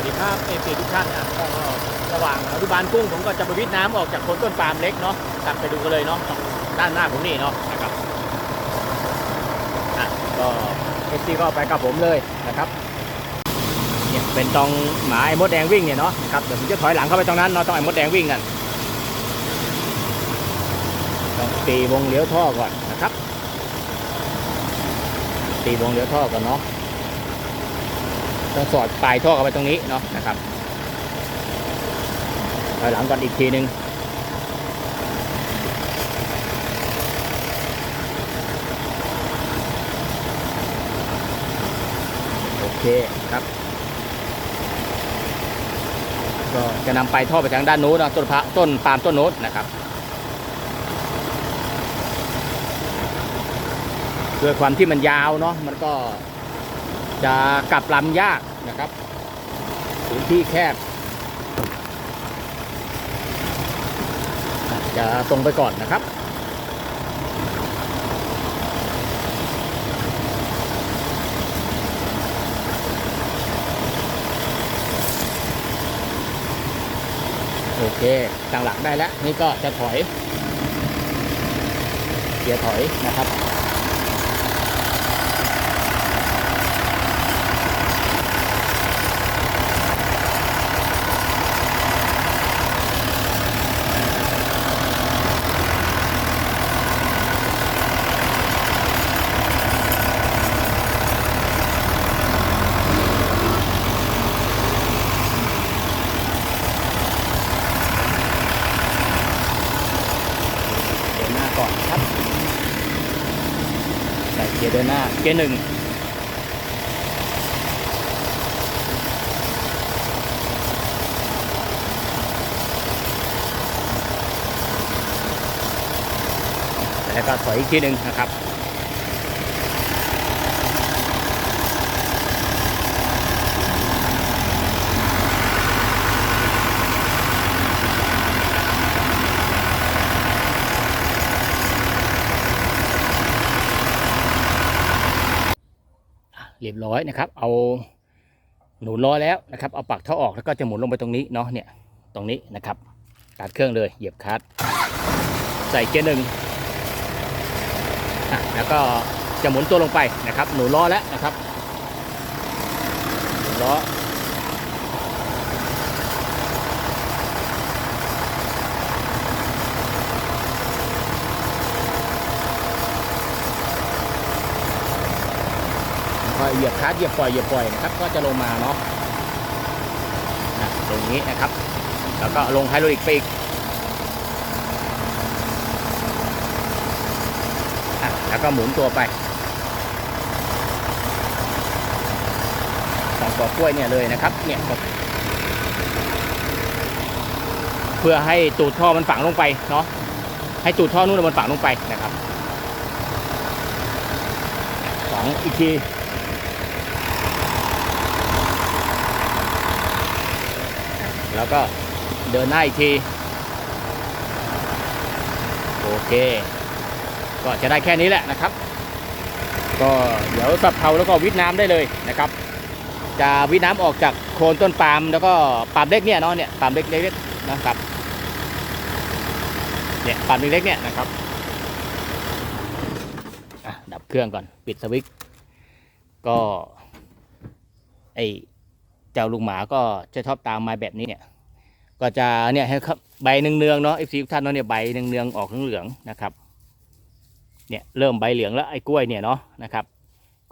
วัสดีครับเอฟซีทุกท่านนะก็ระหว่างอนุบาลกุ้งผมก็จะไปวิทน้ำออกจากโคนต้นปาล์มเล็กเนาะกลับไปดูกันเลยเนาะด้านหน้าผมนี่เนาะนะครับอะก็เอฟซีก็ไปกับผมเลยนะครับเนี่ยเป็นตรงหมาไอ้มดแดงวิ่งเนี่ยเนาะนะครับเดี๋ยวผมจะถอยหลังเข้าไปตรงนั้นเนาะต้องไอ้มดแดงวิ่งกันต้องตีวงเลี้ยวท่อก่อนนะครับ ตีวงเลี้ยวท่อก่อนเนาะ ต้องสอดปลายท่อเข้าไปตรงนี้เนาะนะครับถอยหลังก่อนอีกทีหนึ่งโอเคครับ ก็จะนำไปท่อไปทางด้านโน้นนะต้นพระต้นปาล์มต้นโน้นนะครับ ด้วยความที่มันยาวเนาะมันก็ จะกลับลำยากนะครับพื้นที่แคบ จะตรงไปก่อนนะครับโอเคตั้งหลักได้แล้ว นี่ก็จะถอย เกียร์ถอยนะครับ เดินหน้าก่อนครับใส่เกียร์ เกียร์หนึ่งแล้วก็ถอยอีกทีหนึ่งนะครับ ร้อยนะครับ เอาหนุนล้อแล้วนะครับเอาปากท่อออกแล้วก็จะหมุนลงไปตรงนี้เนาะเนี่ยตรงนี้นะครับตัดเครื่องเลยเหยียบคลัตช์ใส่เกียร์หนึ่งอะแล้วก็จะหมุนตัวลงไปนะครับ หนุนล้อแล้วนะครับล้อ เหยียบคลัตช์เหยียบปล่อยเหยียบปล่อยนะครับก็จะลงมาเนาะตรงนี้นะครับ แล้วก็ลงไฮดรอลิกไปอีกแล้วก็หมุนตัวไปสองกอกล้วยเนี่ยเลยนะครับเนี่ยเพื่อให้ตูดท่อมันฝังลงไปเนาะให้ตูดท่อนู่นมันฝังลงไปนะครับฝังอีกที แล้วก็เดินหน้าอีกที โอเค ก็จะได้แค่นี้แหละนะครับ ก็เดี๋ยวสับเทาแล้วก็วิทน้ำได้เลยนะครับ จะวิทน้ำออกจากโคนต้นปาล์มแล้วก็ปาล์มเล็กเนี่ยเนาะเนี่ยปาล์มเล็กเล็กนะครับเนี่ยปาล์มเล็กเนี่ยนะครับดับเครื่องก่อนปิดสวิตช์ก็ไอเจ้าลุงหมาก็จะชอบตามมาแบบนี้เนี่ย ก็จะเนี่ยให้ครับใบเนืองๆเนาะเอฟซีทุกท่านเนาะเนี่ยใบเนืองๆออกเหลืองๆนะครับเนี่ยเริ่มใบเหลืองแล้วไอ้กล้วยเนี่ยเนาะนะครับ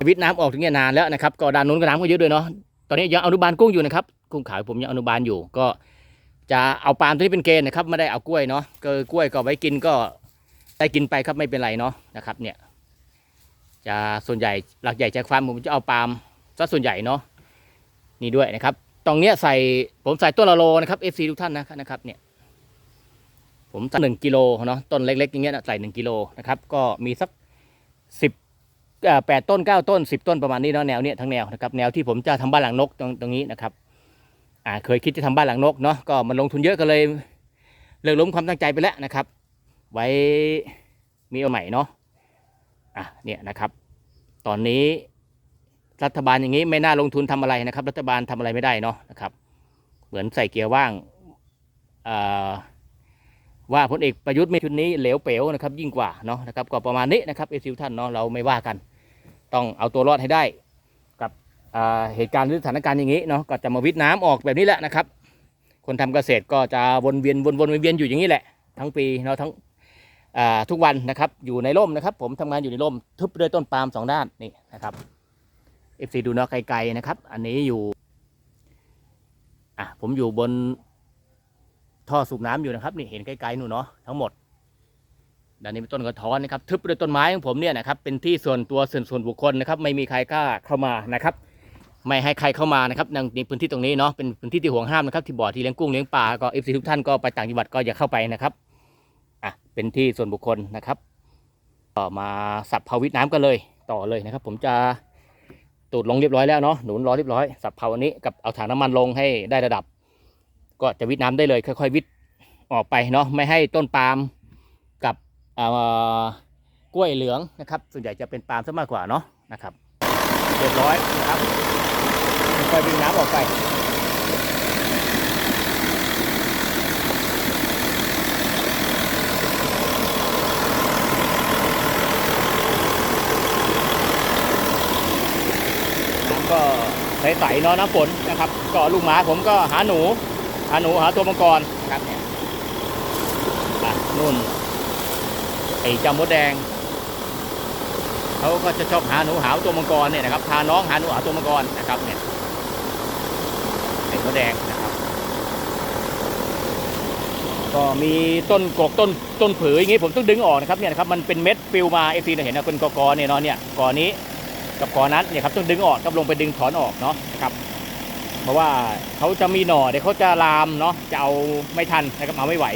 วิทย์น้ำออกถึงเนี่ยนานแล้วนะครับก็ด้านนู้นก็น้ำก็เยอะด้วยเนาะตอนนี้ยังอนุบาลกุ้งอยู่นะครับกุ้งขาวผมยังอนุบาลอยู่ ก็จะเอาปาล์มตัวนี้เป็นเกณฑ์นะครับไม่ได้เอากล้วยเนาะก็กล้วยก็ไว้กินก็ได้กินไปครับไม่เป็นไรเนาะนะครับเนี่ยจะส่วนใหญ่หลักใหญ่ใจความผมจะเอาปาล์มซะส่วนใหญ่เนาะนี่ด้วยนะครับ ตรงเนี้ยใส่ผมใส่ต้นละโลนะครับ FC ทุกท่านนะนะครับเนี่ยผมใส่หนึ่งกิโลเนาะต้นเล็กๆอย่างเงี้ยนะใส่หนึ่งกิโลนะครับก็มีสักสิบแปดต้นเก้าต้นสิบต้นประมาณนี้เนาะแนวเนี้ยทั้งแนวนะครับแนวที่ผมจะทำบ้านหลังนกตรงตรงนี้นะครับอ่าเคยคิดจะทำบ้านหลังนกเนาะก็มันลงทุนเยอะก็เลยเลิกล้มความตั้งใจไปแล้วนะครับ ไว้มีเอาใหม่เนาะอะเนี่ยนะครับ ตอนนี้ รัฐบาลอย่างนี้ไม่น่าลงทุนทำอะไรนะครับ รัฐบาลทำอะไรไม่ได้เนาะนะครับ เหมือนใส่เกียร์ว่างว่าพลเอกประยุทธ์ไม่ชุดนี้เหลวเป๋วนะครับ ยิ่งกว่าเนาะนะครับก็ประมาณนี้นะครับเอซิวท่านเนาะเราไม่ว่ากัน ต้องเอาตัวรอดให้ได้ กับเหตุการณ์หรือสถานการณ์อย่างนี้เนาะก็จะมาวิทย์น้ำออกแบบนี้แหละนะครับ คนทำเกษตรก็จะวนเวียนวนวนเวียนอยู่อย่างนี้แหละ ทั้งปีเนาะทั้งทุกวันนะครับอยู่ในร่มนะครับ ผมทำงานอยู่ในร่มทึบด้วยต้นปาล์มสองด้านนี่นะครับ FC ดูเนาะไกลๆนะครับ อันนี้อยู่อะผมอยู่บนท่อสูบน้ำอยู่นะครับนี่เห็นไกลๆนู่นเนาะทั้งหมดด้านนี้เป็นต้นกระท้อนนะครับทึบด้วยต้นไม้ของผมเนี่ยนะครับเป็นที่ส่วนตัวส่วนส่วนบุคคลนะครับไม่มีใครกล้าเข้ามานะครับ ไม่ให้ใครเข้ามานะครับในพื้นที่ตรงนี้เนาะเป็นพื้นที่ที่ห่วงห้ามนะครับที่บ่อที่เลี้ยงกุ้งเลี้ยงปลาก็ FC ทุกท่านก็ไปต่างจังหวัดก็อย่าเข้าไปนะครับอะเป็นที่ส่วนบุคคลนะครับ ต่อมาสับเผาวิทย์น้ำกันเลยต่อเลยนะครับ ผมจะ ตูดลงเรียบร้อยแล้วเนาะหนุนรอเรียบร้อยสับเผาอันนี้กับเอาถังน้ำมันลงให้ได้ระดับ ก็จะวิทน้ำได้เลยค่อยๆวิทออกไปเนาะไม่ให้ต้นปาล์มกับเอ่อกล้วยเหลืองนะครับ ส่วนใหญ่จะเป็นปาล์มซะมากกว่าเนาะนะครับ เรียบร้อยนะครับค่อยวิทน้ำออกไปน้ำก็ ใสๆเนาะน้ำฝนนะครับก็ลูกหมาผมก็หาหนู หาหนูหาตัวมังกรครับเนี่ยนู่นไอ้เจ้ามดแดงเขาก็จะชอบหาหนูหาตัวมังกรเนี่ยนะครับพาน้องหาหนูหาตัวมังกรนะครับเนี่ยไอ้มดแดงนะครับ ก็มีต้นกกต้นต้นผืออย่างงี้ผมต้องดึงออกนะครับเนี่ยนะครับมันเป็นเม็ดฟิวมาเอฟซีเห็นนะเป็นกอกอเนี่ยเนาะเนี่ยกอนี้ กับกอนั้นเนี่ยครับต้องดึงออกครับลงไปดึงถอนออกเนาะนะครับเพราะว่าเขาจะมีหน่อเดี๋ยวเขาจะลามเนาะจะเอาไม่ทันนะครับเอาไม่ไหว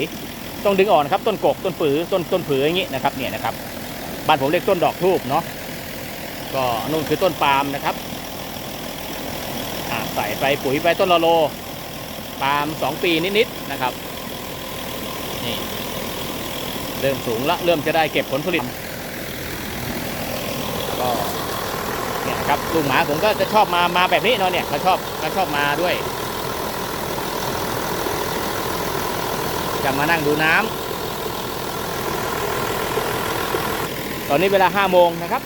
ต้องดึงออกนะครับต้นกกต้นปือต้นต้นผืออย่างนี้นะครับเนี่ยนะครับบ้านผมเรียกต้นดอกทูบเนาะก็นู่นคือต้นปาล์มนะครับใส่ไปปุ๋ยไปต้นละโลปาล์มสองปีนิดๆนะครับนี่เริ่มสูงละเริ่มจะได้เก็บผลผลิตก็ ครับลูกหมาผมก็จะชอบมามาแบบนี้เนาะเนี่ยเขาชอบเขาชอบมาด้วย จะมานั่งดูน้ำตอนนี้เวลาห้าโมงนะครับ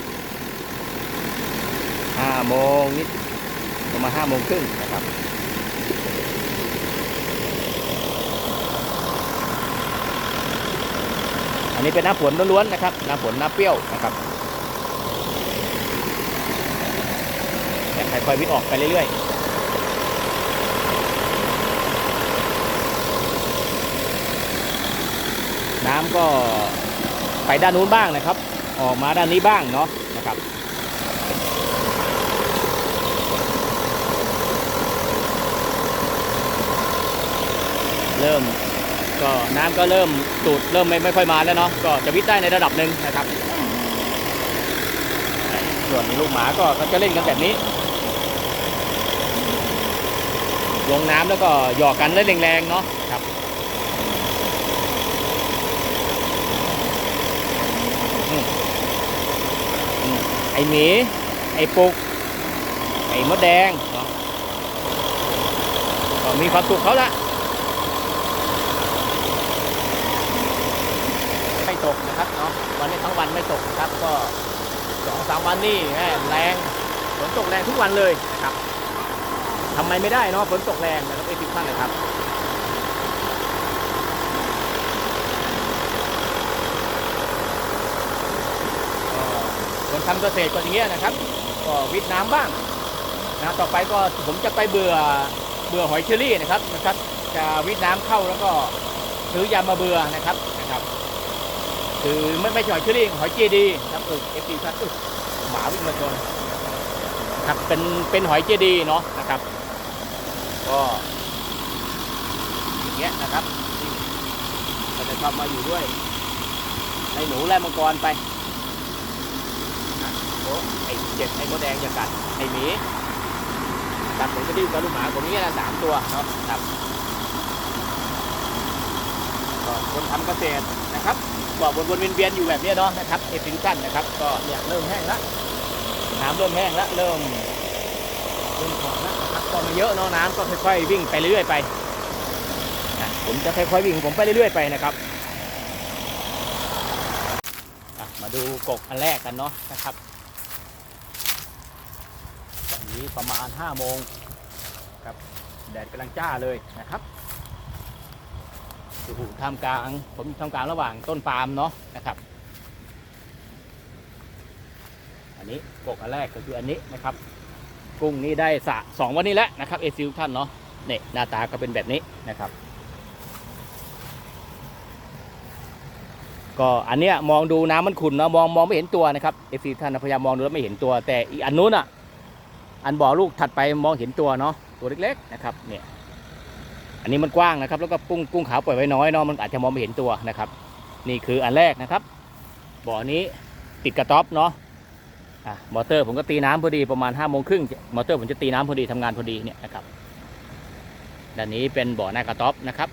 ห้าโมงนิดประมาณห้าโมงครึ่งนะครับอันนี้เป็นน้ำฝนล้วนๆนะครับ น้ำฝนน้ำเปรี้ยวนะครับ เนี่ยค่อยวิทย์ออกไปเรื่อยๆน้ำก็ไปด้านนู้นบ้างนะครับ ออกมาด้านนี้บ้างเนาะนะครับ เริ่มก็น้ำก็เริ่มตูดเริ่มไม่ไม่ค่อยมาแล้วเนาะก็จะวิทย์ได้ในระดับหนึ่งนะครับ ส่วนลูกหมาก็ก็จะเล่นกันแบบนี้ ลงน้ำแล้วก็หยอกกันเล่นแรงๆเนาะครับอืมอืมไอหมี ไอปุก ไอมดแดงเนาะก็มีความสุขเขาละไม่ตกนะครับเนาะวันนี้ทั้งวันไม่ตกนะครับ ก็สองสามวันนี่แม่แรงฝนตกแรงทุกวันเลยนะครับ ทำไมไม่ได้เนาะฝนตกแรงนะครับเอฟซีท่านเลยครับคนทำเกษตรก็อย่างเงี้ยนะครับ ก็วิทย์น้ำบ้างนะต่อไปก็ผมจะไปเบื่อเบื่อหอยเชอรี่นะครับนะครับ จะวิทย์น้ำเข้าแล้วก็ซื้อยามาเบื่อนะครับนะครับ คือไม่ไม่ใช่หอยเชอรี่หอยเจดีครับเออเอฟซีครับอุ๊ยหมาวิ่งมาชนครับเป็นเป็นหอยเจดีเนาะนะครับ ก็อย่างเงี้ยนะครับก็จะชอบมาอยู่ด้วย ในหนูแลมังกรไปโอ้ไอเจ็ดไอ้มดแดงจะกัดไอหมีกัดผมก็ดิ้วกับลูกหมาผมนี่ละสามตัวเนาะครับก็คนทำเกษตรนะครับก็วนวนเวียนๆอยู่แบบนี้เนาะนะครับเอฟิวชั่นนะครับ ก็เนี่ยเริ่มแห้งแล้วน้ำเริ่มแห้งแล้วเริ่ม แล้วนะครับก็ไม่เยอะเนาะน้ำก็ค่อยๆวิ่งไปเรื่อยๆไปนะผมจะค่อยๆวิ่งผมไปเรื่อยๆไปนะครับมาดูกกอันแรกกันเนาะนะครับตอนนี้ประมาณ5โมงครับแดดกำลังจ้าเลยนะครับอยู่ท่ามกลางผมท่ามกลางระหว่างต้นปาล์มเนาะนะครับอันนี้กกอันแรกก็คืออันนี้นะครับ กุ้งนี้ได้สะสองวันนี้แล้วนะครับเอซิลท่านเนาะเนี่ยหน้าตาก็เป็นแบบนี้นะครับ ก็อันเนี้ยมองดูน้ำมันขุ่นเนาะมองมองไม่เห็นตัวนะครับเอซิลท่านพยายามมองดูแล้วไม่เห็นตัว แต่อีอันนู้นอะอันบ่อลูกถัดไปมองเห็นตัวเนาะตัวเล็กๆนะครับเนี่ยอันนี้มันกว้างนะครับ แล้วก็กุ้งกุ้งขาวปล่อยไว้น้อยเนาะมันอาจจะมองไม่เห็นตัวนะครับ นี่คืออันแรกนะครับ บ่อนี้ติดกระต๊อบเนาะ อะมอเตอร์ผมก็ตีน้ำพอดีประมาณ5้าโมงครึ่งมอเตอร์ผมจะตีน้ำพอดีทำงานพอดีเนี่ยนะครับด้านนี้เป็นบ่อหน้ากระต๊อบนะครับ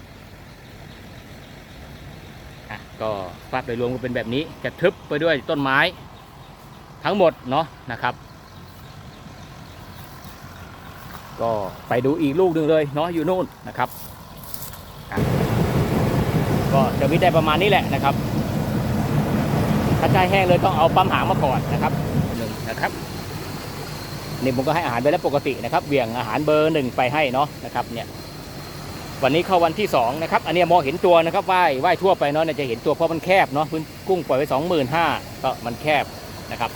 อะก็ภาพโดยรวมก็เป็นแบบนี้จะทึบไปด้วยต้นไม้ ทั้งหมดเนาะนะครับ ก็ไปดูอีกลูกหนึ่งเลยเนาะอยู่นู่นนะครับก็จะวิได้ประมาณนี้แหละนะครับถ้าใจแห้งเลยต้องเอาปั๊มหางมาก่อนนะครับ นี่ผมก็ให้อาหารไปแล้วปกตินะครับเบี่ยงอาหารเบอร์หนึ่งไปให้เนาะนะครับเนี่ยวันนี้เข้าวันที่สองนะครับอันนี้มองเห็นตัวนะครับว่ายว่ายทั่วไปเนาะเนี่ยจะเห็นตัวเพราะมันแคบเนาะพื้นกุ้งปล่อยไว้สองหมื่นห้าก็มันแคบนะครับ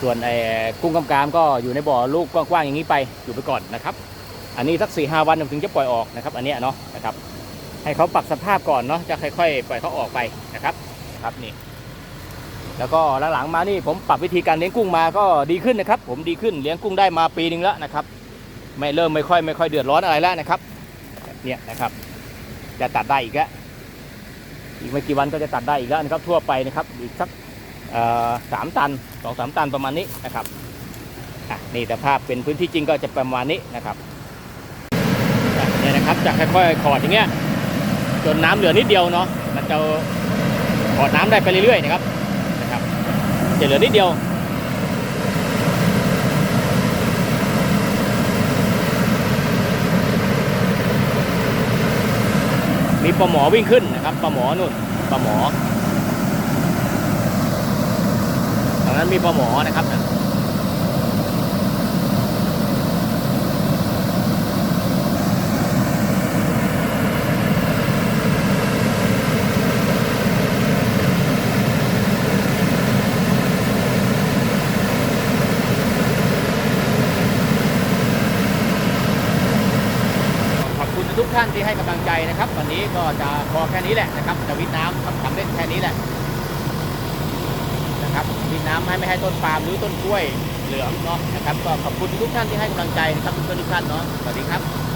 ส่วนไอ้กุ้งกำกามก็อยู่ในบ่อลูกกว้างๆอย่างนี้ไปอยู่ไปก่อนนะครับ อันนี้สักสี่ห้าวันถึงจะปล่อยออกนะครับ อันเนี้ยเนาะนะครับให้เขาปรับสภาพก่อนเนาะจะค่อยๆปล่อยเขาออกไปนะครับครับนี่ แล้วก็หลังๆมานี่ผมปรับวิธีการเลี้ยงกุ้งมาก็ดีขึ้นนะครับ ผมดีขึ้นเลี้ยงกุ้งได้มาปีหนึ่งแล้วนะครับ ไม่เริ่มไม่ค่อยไม่ค่อยเดือดร้อนอะไรแล้วนะครับ เนี่ยนะครับ จะตัดได้อีกแล้วอีกไม่กี่วันก็จะตัดได้อีกแล้วนะครับ ทั่วไปนะครับอีกสักสามตันสองสามตันประมาณนี้นะครับอะนี่แต่ภาพเป็นพื้นที่จริงก็จะประมาณนี้นะครับเนี่ยนะครับจะค่อยๆขอดอย่างเงี้ยจนน้ำเหลือนิดเดียวเนาะมันจะขอดน้ำได้ไปเรื่อยๆนะครับ จะเหลือนิดเดียวมีปลาหมอวิ่งขึ้นนะครับปลาหมอนู่นปลาหมอตรงนั้นมีปลาหมอนะครับ ขอบคุณ ที่ให้กำลังใจนะครับ วันนี้ก็จะพอแค่นี้แหละนะครับจะวิทน้ำทำทำเล่นแค่นี้แหละนะครับวิทน้ำให้ไม่ให้ต้นปาล์มหรือต้นกล้วยเหลืองเนาะนะครับ ก็ขอบคุณทุกท่านที่ให้กำลังใจนะครับทุกท่านทุกท่านเนาะสวัสดีครับ